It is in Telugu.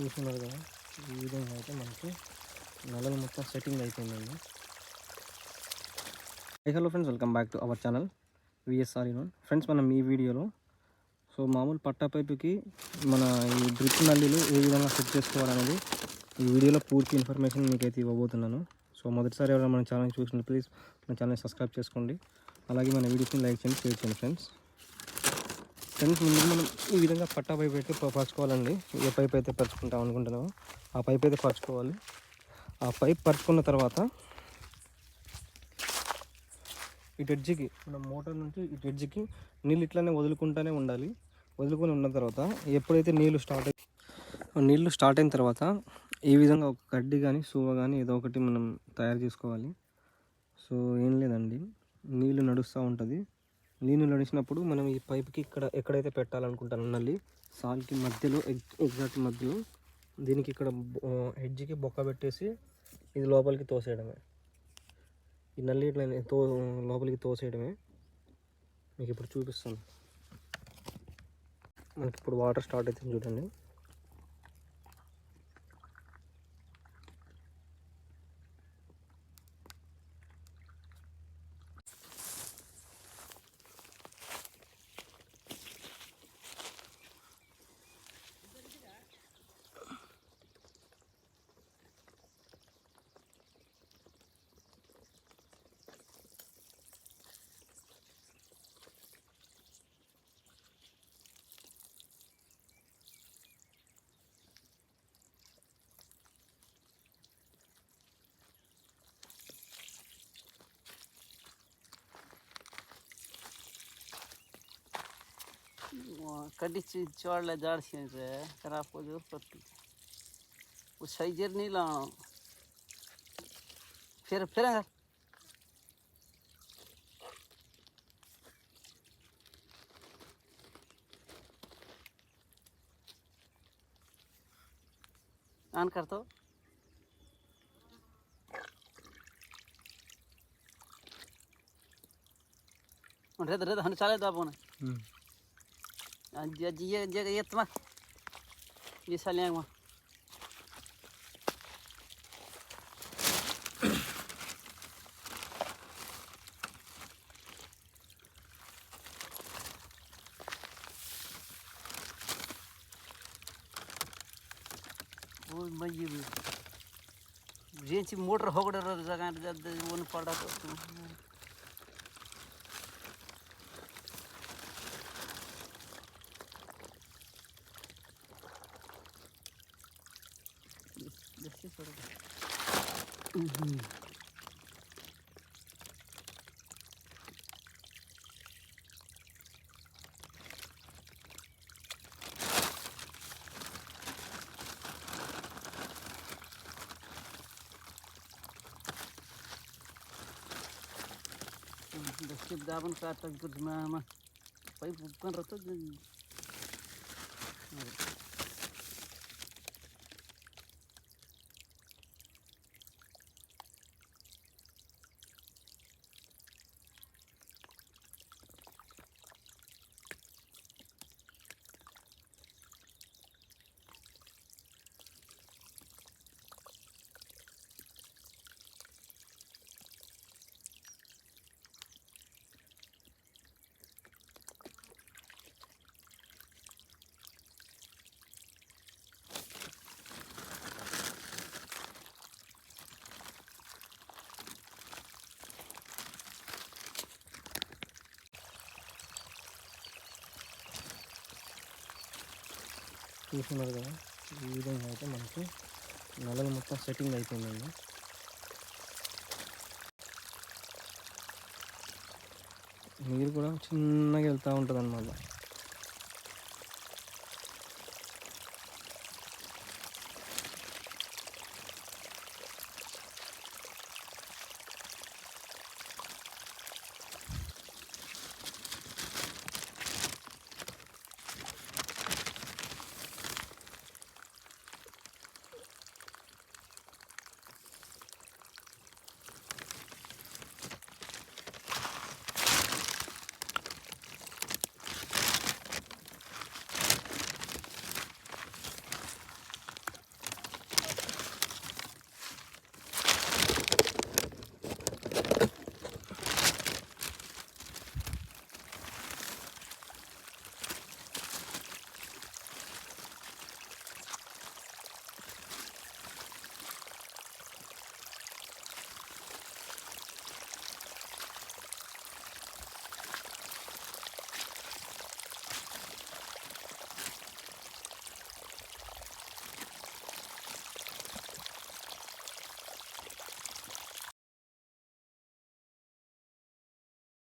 చూస్తున్నారు కదా ఈ విధంగా అయితే మనకి నెలలు మొత్తం సెట్టింగ్ అయిపోయిందండి. Hi hello friends welcome back to our channel VSR you know friends మనం ఈ వీడియోలో సో మామూలు పట్టా పైపుకి మన ఈ డ్రిప్ నల్లీలు ఏ విధంగా సెట్ చేసుకోవాలనేది ఈ వీడియోలో పూర్తి ఇన్ఫర్మేషన్ మీకైతే ఇవ్వబోతున్నాను. సో మొదటిసారి ఎవరైనా మన ఛానల్ చూసినట్టు ప్లీజ్ మన ఛానల్ సబ్స్క్రైబ్ చేసుకోండి. అలాగే మన వీడియోస్ని లైక్ చేయండి షేర్ చేయండి ఫ్రెండ్స్ ఫ్రెండ్స్ ముందు మనం ఈ విధంగా పట్టా పైప్ అయితే పరచుకోవాలండి. ఏ పైప్ అయితే పరుచుకుంటాం అనుకుంటున్నామో ఆ పైప్ అయితే పరచుకోవాలి. ఆ పైప్ పరుచుకున్న తర్వాత ఇటు ఎడ్జికి మనం మోటార్ నుంచి ఇటు ఎడ్జికి నీళ్ళు ఇట్లానే వదులుకుంటూనే ఉండాలి. వదులుకొని ఉన్న తర్వాత ఎప్పుడైతే నీళ్ళు స్టార్ట్ అయి నీళ్ళు స్టార్ట్ అయిన తర్వాత ఈ విధంగా ఒక గడ్డి కానీ సూవ కానీ ఏదో ఒకటి మనం తయారు చేసుకోవాలి. సో ఏం లేదండి. నీళ్ళు నడుస్తూ ఉంటుంది. నీళ్ళు నడిచినప్పుడు మనం ఈ పైప్కి ఇక్కడ ఎక్కడైతే పెట్టాలనుకుంటాను నల్లి సాల్కి మధ్యలో ఎగ్ ఎగ్జాక్ట్ మధ్యలో దీనికి ఇక్కడ హెడ్జ్కి బొక్క పెట్టేసి ఇది లోపలికి తోసేయడమే. ఈ నల్లి ఇట్లా తో లోపలికి తోసేయడమే. మీకు ఇప్పుడు చూపిస్తాను. మనకి ఇప్పుడు వాటర్ స్టార్ట్ అవుతుంది చూడండి. कड़ी चाड़े जाड़ियाँ सही जर नहीं फिर फिर कर तो। रेद तो रेद तो हन चाले दबो ना। हम्म। Дієтма. Дісалема. Ой, мои вы. Женщины мотор хогдер загадать, он падает. fósforo. Uhum. Daqui davam cá, tá tudo mama. Pai, o canto todo. చూస్తున్నారు కదా ఈ విధంగా అయితే మనకి నల్లలు మొత్తం సెట్టింగ్ అయిపోయిందండి. నీరు కూడా చిన్నగా వెళ్తూ ఉంటుంది అన్నమాట